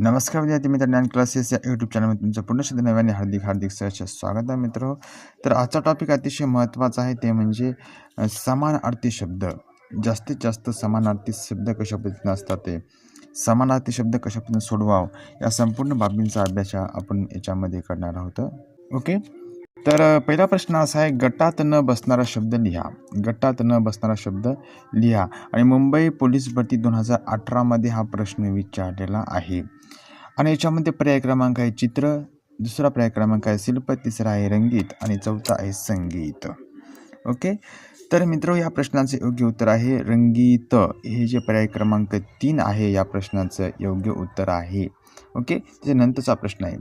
नमस्कार विद्यार्थी मित्र ज्ञान क्लासेस या यूट्यूब चॅनलमध्ये तुमचं पूर्ण शब्द नव्याने हार्दिक हार्दिक सहर्ष स्वागत आहे मित्र. तर आजचा टॉपिक अतिशय महत्त्वाचा आहे ते म्हणजे समानार्थी शब्द. जास्तीत जास्त समानार्थी शब्द कशा पद्धतीने असतात ते? समानार्थी शब्द कशा पद्धतीने सोडवावं? या संपूर्ण बाबींचा अभ्यास आपण याच्यामध्ये करणार आहोत. ओके? तर पहिला प्रश्न असा आहे गटात न बसणारा शब्द लिहा. गटात न बसणारा शब्द लिहा. आणि मुंबई पोलीस भरती दोन हजार अठरामध्ये हा प्रश्न विचारलेला आहे. आणि याच्यामध्ये पर्याय क्रमांक आहे चित्र दुसरा पर्याय क्रमांक आहे शिल्प तिसरा आहे रंगीत आणि चौथा आहे संगीत. ओके? तर मित्र या प्रश्नाचं योग्य उत्तर आहे रंगीत. हे जे पर्याय क्रमांक तीन आहे या प्रश्नाचं योग्य उत्तर आहे. ओके? त्याच्यानंतरचा प्रश्न आहे.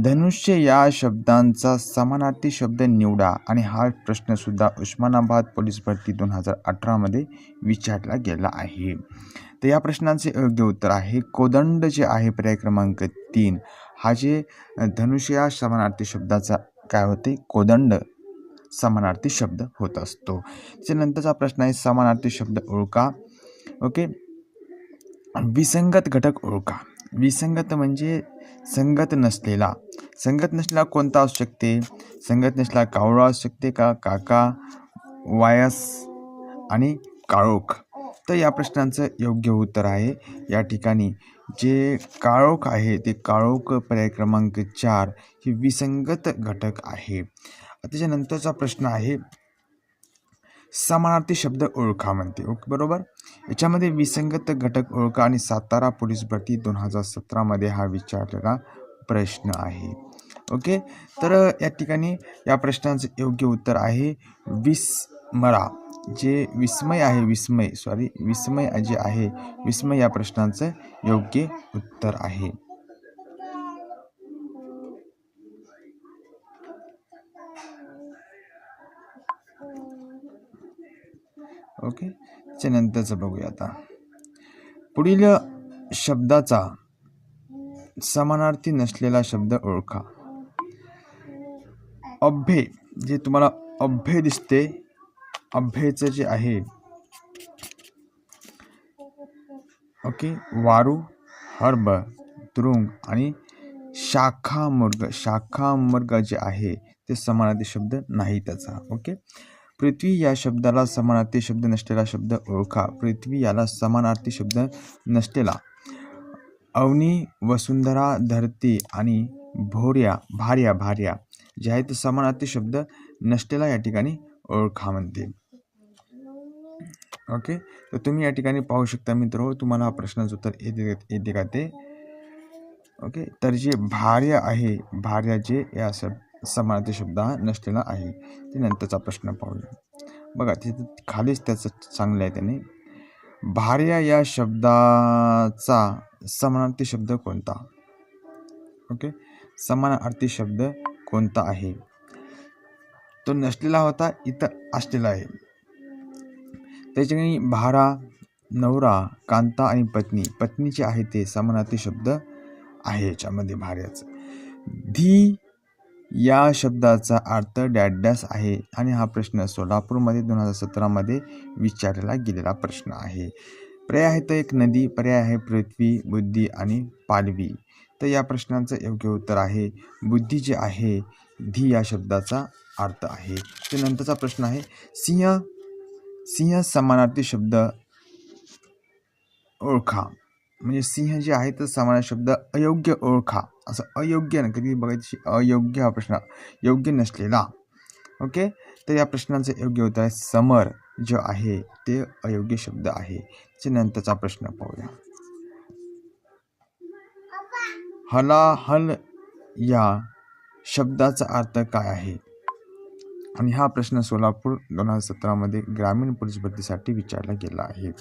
धनुष्य या शब्दांचा समानार्थी शब्द निवडा आणि हा प्रश्नसुद्धा उस्मानाबाद पोलीस भरती दोन हजार अठरामध्ये विचारला गेला आहे. तर या प्रश्नाचे योग्य उत्तर आहे. कोदंड जे आहे पर्याय क्रमांक तीन हा जे धनुष्य या समानार्थी शब्दाचा काय होते? कोदंड समानार्थी शब्द होत असतो. त्याच्यानंतरचा प्रश्न आहे समानार्थी शब्द ओळखा. ओके? विसंगत घटक ओळखा. विसंगत म्हणजे संगत नसलेला. संगत नसलेला कोणता असू शकते? संगत नसलेला कावळा असू शकते का? काका वायस आणि काळोख. तर या प्रश्नांचं योग्य उत्तर आहे या ठिकाणी. जे काळोख आहे ते काळोख पर्याय क्रमांक चार हे विसंगत घटक आहे. त्याच्यानंतरचा प्रश्न आहे समानार्थी शब्द ओळखा म्हणते. ओके बरोबर? याच्यामध्ये विसंगत घटक ओळखा आणि सातारा पोलीस भरती दोन हजार सतरामध्ये हा विचारलेला प्रश्न आहे. ओके? तर या ठिकाणी या प्रश्नाचं योग्य उत्तर आहे विस्मरा. जे विस्मय आहे विस्मय सॉरी विस्मय जे आहे विस्मय या प्रश्नाचं योग्य उत्तर आहे. ओके? त्याच्यानंतरचं बघूया आता. पुढील शब्दाचा समानार्थी नसलेला शब्द ओळखा. अभ्ये जे तुम्हाला अभ्य दिसते अभ्येचं जे आहे ओके? वारू हर्ब तुरुंग आणि शाखामृग शाखामृग जे आहे ते समानार्थी शब्द नाही त्याचा ओके? पृथ्वी या शब्दाला समानार्थी शब्द नसलेला शब्द ओळखा. पृथ्वी याला समानार्थी शब्द नसलेला अवनी वसुंधरा धरती आणि भोर्या भार्या भार्या जे आहेत ते समानार्थी शब्द नसलेला या ठिकाणी ओळखा म्हणते. ओके तर तुम्ही या ठिकाणी पाहू शकता मित्र तुम्हाला हा प्रश्नाचं उत्तर येते येते का ते? ओके तर जे भार्य आहे भार्या जे या शब समानार्थी शब्द हा नसलेला आहे. ते नंतरचा प्रश्न पाहूया. बघा तिथं खालीच त्याचं चांगलं आहे त्याने. भार्या या शब्दाचा समानार्थी शब्द कोणता? ओके? समानार्थी शब्द कोणता आहे? तो नसलेला होता इथं असलेला आहे. त्याच्याने भारा नवरा कांता आणि पत्नी पत्नी जे आहे ते समानार्थी शब्द आहे याच्यामध्ये भार्याचं. धी या शब्दाचा अर्थ डॅडॅस आहे आणि हा प्रश्न सोलापूरमध्ये दोन हजार सतरामध्ये विचारला गेलेला प्रश्न आहे. पर्याय आहे तर एक नदी पर्याय आहे पृथ्वी बुद्धी आणि पालवी. तर या प्रश्नाचं योग्य उत्तर आहे बुद्धी जे आहे धी या शब्दाचा अर्थ आहे. त्यानंतरचा प्रश्न आहे. सिंह सिंह समानार्थी शब्द ओळखा. म्हणजे सिंह जे आहे तर सामान्य शब्द अयोग्य ओळखा. असं अयोग्य ना कधी बघायची अयोग्य हा प्रश्न योग्य नसलेला. ओके? तर या प्रश्नाचं योग्य होतं आहे समर जो आहे ते अयोग्य शब्द आहे. त्याच्यानंतरचा प्रश्न पाहूया. हलाहल या शब्दाचा अर्थ काय आहे? आणि हा प्रश्न सोलापूर दोन हजार सतरामध्ये ग्रामीण पोलीस भरतीसाठी विचारला गेला आहे.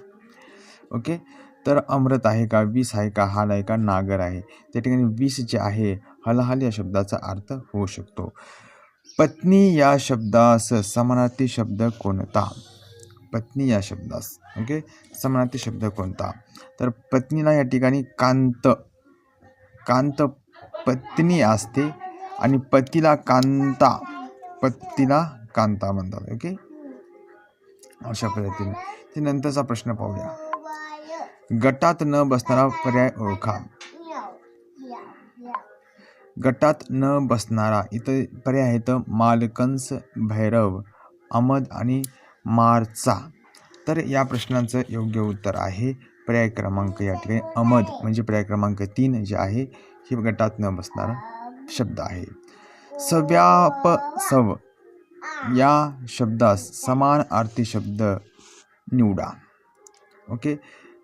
ओके? तर अमृत आहे का विष आहे का हाल आहे का नागर आहे. त्या ठिकाणी विष जे आहे हलहाल या शब्दाचा अर्थ होऊ शकतो. पत्नी या शब्दास समानार्थी शब्द कोणता? पत्नी या शब्दास ओके? समानार्थी शब्द कोणता? तर पत्नीला या ठिकाणी कांत कांत पत्नी असते आणि पतीला कांता पत्तीला कांता म्हणतात ओके? अशा पद्धतीने. ते नंतरचा प्रश्न पाहूया. गटात न बसणारा पर्याय ओळखा. गटात न बसणारा इथं पर्याय आहेत मालकंस भैरव अमद आणि मारचा. तर या प्रश्नाचं योग्य उत्तर आहे पर्याय क्रमांक या ठिकाणी. अमद म्हणजे पर्याय क्रमांक तीन जे आहे हे गटात न बसणारा शब्द आहे. सव्याप सव या शब्दास समान अर्थी शब्द निवडा. ओके?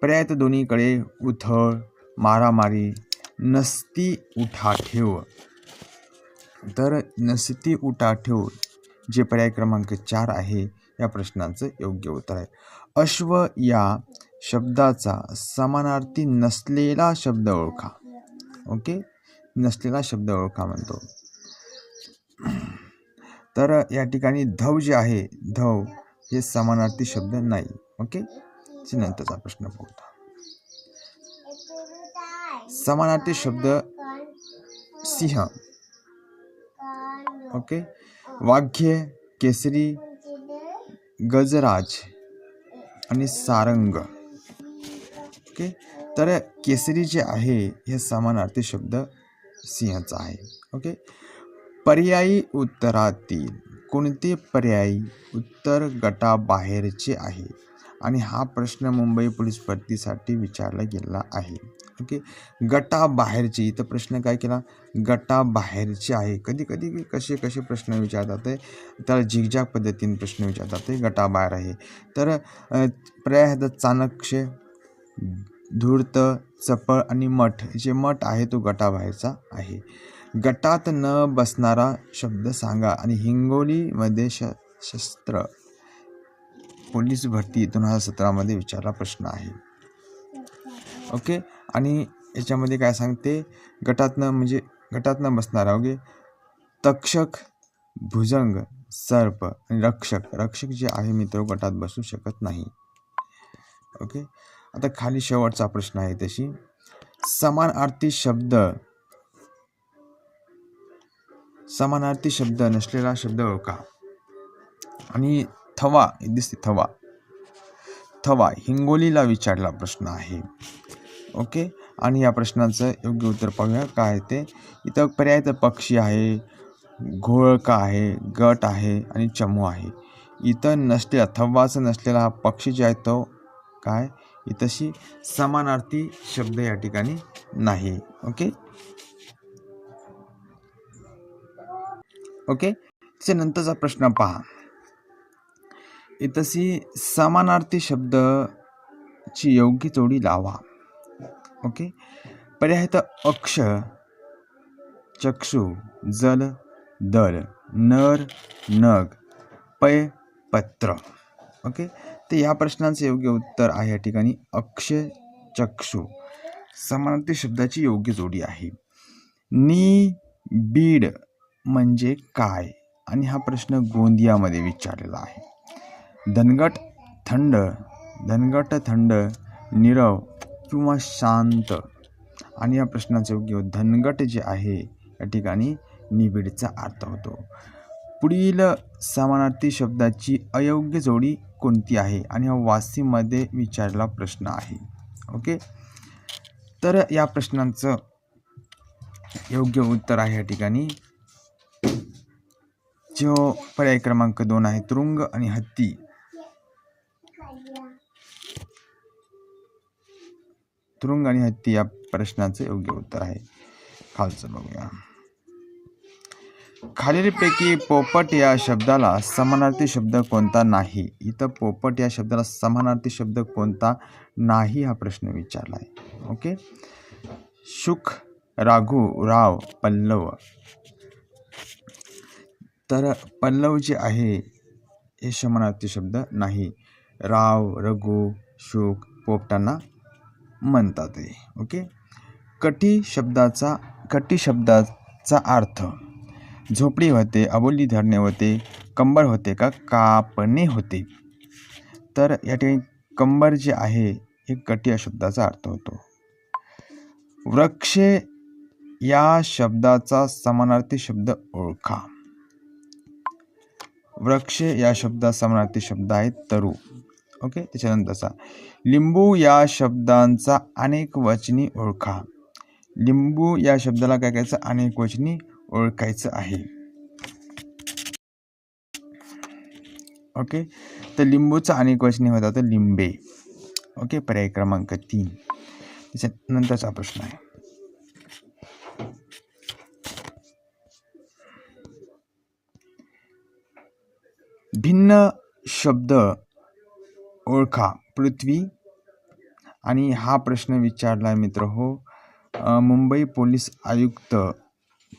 प्रयात दोन्हीकडे उथळ मारामारी नसती उठाठेव तर नसती उठाठेव जे पर्याय क्रमांक चार आहे या प्रश्नाचं योग्य उत्तर आहे. अश्व या शब्दाचा समानार्थी नसलेला शब्द ओळखा. ओके? नसलेला शब्द ओळखा म्हणतो. तर या ठिकाणी धव जे आहे धव हे समानार्थी शब्द नाही. ओके? नंतरचा प्रश्न पाहूया समानार्थी शब्द सिंह. ओके? वाघ्य केसरी गजराज आणि सारंग. ओके? तर केसरी जे आहे हे समानार्थी शब्द सिंहचा आहे. ओके? पर्यायी उत्तरातील कोणते पर्यायी उत्तर गटाबाहेरचे आहे? आणि हा प्रश्न मुंबई पोलीस भरतीसाठी विचारला गेला आहे. ओके? गटाबाहेरचे इथं प्रश्न काय केला? गटाबाहेरचे आहे. कधी कधी कसे कसे प्रश्न विचारतात आहे त्याला पद्धतीने प्रश्न विचारतात आहे गटाबाहेर आहे. तर अ, चाणक्ष चाणक्य धूर्त चपळ आणि मठ. जे मठ आहे तो गटाबाहेरचा आहे. गटात न बसणारा शब्द सांगा आणि हिंगोलीमध्ये श शस्त्र. पोलीस भरती दोन हजार सतरामध्ये विचारला प्रश्न आहे. ओके? आणि याच्यामध्ये काय सांगते? गटातनं म्हणजे गटातनं बसणारा ओके? तक्षक भुजंग सर्प आणि रक्षक. रक्षक जे आहे मित्र गटात बसू शकत नाही. ओके? आता खाली शेवटचा प्रश्न आहे तशी समानार्थी शब्द समानार्थी शब्द नसलेला शब्द ओळखा. आणि थवा दिसते थवा. थवा हिंगोलीला विचारला प्रश्न आहे. ओके? आणि या प्रश्नाचं योग्य उत्तर पाहूया. काय आहे ते? इथं पर्याय तर पक्षी आहे घोळका आहे गट आहे आणि चमू आहे. इथं नसलेला थव्वाचं नसलेला हा पक्षी जे आहे तो काय? इथंशी समानार्थी शब्द या ठिकाणी नाही. ओके? ओके? त्याच्यानंतरचा प्रश्न पहा. इतसी समानार्थी शब्दची योग्य जोडी लावा. ओके? पर्याय तर अक्ष चक्षु जल दल नर नग पय पत्र. ओके? तर या प्रश्नाचं योग्य उत्तर आहे या ठिकाणी अक्ष चक्षु. समानार्थी शब्दाची योग्य जोडी आहे. नी बीड म्हणजे काय? आणि हा प्रश्न गोंदियामध्ये विचारलेला आहे. धनगट थंड धनगट थंड नीरव किंवा शांत. आणि या प्रश्नाचं योग्य धनगट जे आहे या ठिकाणी निबिडचा अर्थ होतो. पुढील समानार्थी शब्दाची अयोग्य जोडी कोणती आहे? आणि हा वासीमध्ये विचारला प्रश्न आहे. ओके? तर या प्रश्नांचं योग्य उत्तर आहे या ठिकाणी. जो पर्याय क्रमांक दोन आहे तुरुंग आणि हत्ती. तुरुंग आणि हत्ती या प्रश्नाचं योग्य उत्तर आहे. खालचं बघूया. खालीलपैकी पोपट या शब्दाला समानार्थी शब्द कोणता नाही? इथं पोपट या शब्दाला समानार्थी शब्द कोणता नाही हा प्रश्न विचारला आहे ओके? शुक राघू राव पल्लव. तर पल्लव जे आहे हे समानार्थी शब्द नाही. राव रघु शोक पोपटांना म्हणतात ते ओके कटी शब्दाचा कटी शब्दाचा अर्थ झोपडी होते अबोली धरणे होते कंबर होते का? कापणे होते. तर या ठिकाणी कंबर जे आहे हे कटी या शब्दाचा अर्थ होतो. वृक्ष या शब्दाचा समानार्थी शब्द ओळखा. वृक्ष या शब्दात समानार्थी शब्द आहे तरु. ओके? त्याच्यानंतरचा लिंबू या शब्दांचा अनेक वचनी ओळखा. लिंबू या शब्दाला काय करायचं? अनेक वचनी ओळखायचं आहे. ओके? तर लिंबूचं अनेक वचनी होता तर लिंबे. ओके? पर्याय क्रमांक तीन. त्याच्यानंतरचा प्रश्न आहे. भिन्न शब्द ओळखा पृथ्वी. आणि हा प्रश्न विचारला आहे मित्र हो. मुंबई पोलीस आयुक्त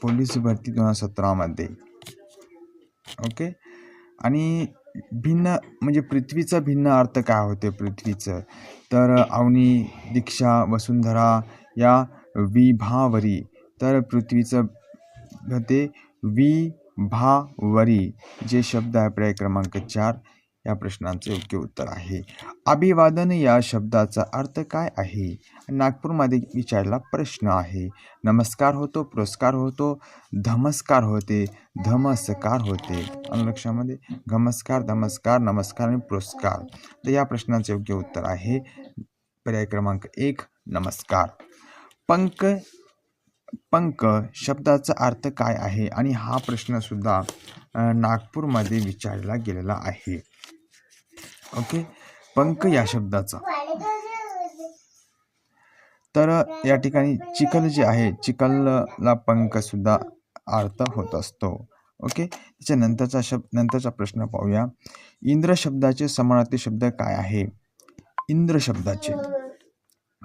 पोलीस भरती दोन हजार सतरामध्ये ओके? आणि भिन्न म्हणजे पृथ्वीचा भिन्न अर्थ काय होते पृथ्वीचं? तर अवनी दीक्षा वसुंधरा या विभावरी. तर पृथ्वीचं होते विभावरी जे शब्द आहे पर्याय क्रमांक चार. या प्रश्नांचं योग्य उत्तर आहे. अभिवादन या शब्दाचा अर्थ काय आहे? नागपूरमध्ये विचारला प्रश्न आहे. नमस्कार होतो पुरस्कार होतो धमस्कार होते धमस्कार होते. अनुलक्षामध्ये घमस्कार धमस्कार नमस्कार आणि पुरस्कार. तर या प्रश्नाचं योग्य उत्तर आहे. पर्याय क्रमांक एक नमस्कार. पंक पंक शब्दाचा अर्थ काय आहे? आणि हा प्रश्नसुद्धा नागपूरमध्ये विचारला गेलेला आहे. ओके? पंक या शब्दाचा. तर या ठिकाणी चिखल जे आहे चिखलला पंख सुद्धा अर्थ होत असतो. ओके? त्याच्यानंतरचा शब्द नंतरचा प्रश्न पाहूया. इंद्र शब्दाचे समानार्थी शब्द काय आहे? इंद्र शब्दाचे.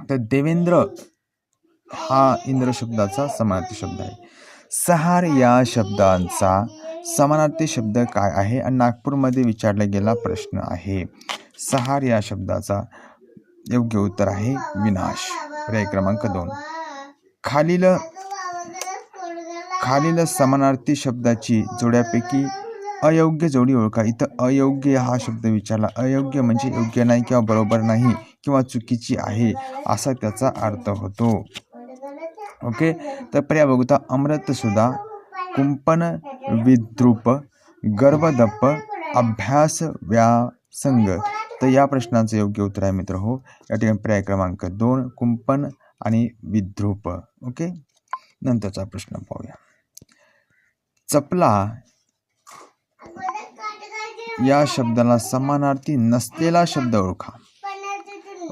तर देवेंद्र हा इंद्र शब्दाचा समानार्थी शब्द आहे. सहार या शब्दांचा समानार्थी शब्द काय आहे? आणि नागपूरमध्ये विचारला गेला प्रश्न आहे. सहार या शब्दाचा योग्य उत्तर आहे विनाश. पर्याय क्रमांक दोन. खालील खालील समानार्थी शब्दाची जोड्यापैकी अयोग्य जोडी ओळखा. इथं अयोग्य हा शब्द विचारला. अयोग्य म्हणजे योग्य नाही किंवा बरोबर नाही किंवा चुकीची आहे असा त्याचा अर्थ होतो. ओके? तर पर्याय बघूता अमृतसुधा कुंपण विद्रूप गर्भदप्प अभ्यास व्यासंग. तर या प्रश्नाचं योग्य उत्तर आहे मित्र हो. या ठिकाणी पर्याय क्रमांक दोन कुंपण आणि विद्रूप. ओके? नंतरचा प्रश्न पाहूया. चपला या शब्दाला समानार्थी नसलेला शब्द ओळखा.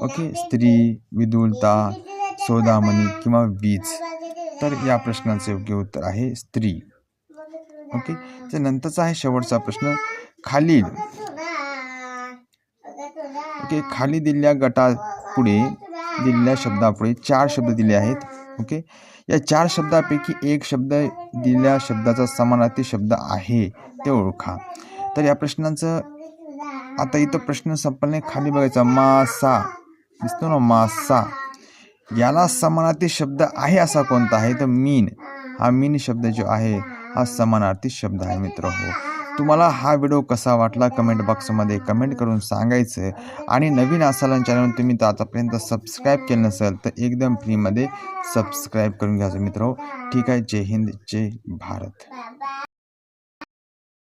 ओके? स्त्री विदुलता सौदामणी किंवा वीज तर या प्रश्नाचं योग्य उत्तर आहे स्त्री. ओके त्यानंतरचा आहे शेवटचा प्रश्न खालील. ओके खाली दिलेल्या गटापुढे दिलेल्या शब्दापुढे चार शब्द दिले आहेत. ओके या चार शब्दापैकी एक शब्द दिलेल्या शब्दाचा समानार्थी शब्द आहे ते ओळखा. तर या प्रश्नाचं आता इथं प्रश्न संपल्याने खाली बघायचा मासा. दिसतो ना मासा? याला समानार्थी शब्द आहे असा कोणता आहे? तर मीन. हा मीन शब्द जो आहे हा समानार्थी शब्द आहे मित्र. हो. तुम्हाला हा व्हिडिओ कसा वाटला? कमेंट बॉक्समध्ये कमेंट करून सांगायचं. आणि नवीन असाल चॅनल तुम्ही तर आतापर्यंत सबस्क्राईब केलं नसेल तर एकदम फ्रीमध्ये सबस्क्राईब करून घ्यायचं मित्र. हो. ठीक आहे. जय हिंद. जय भारत.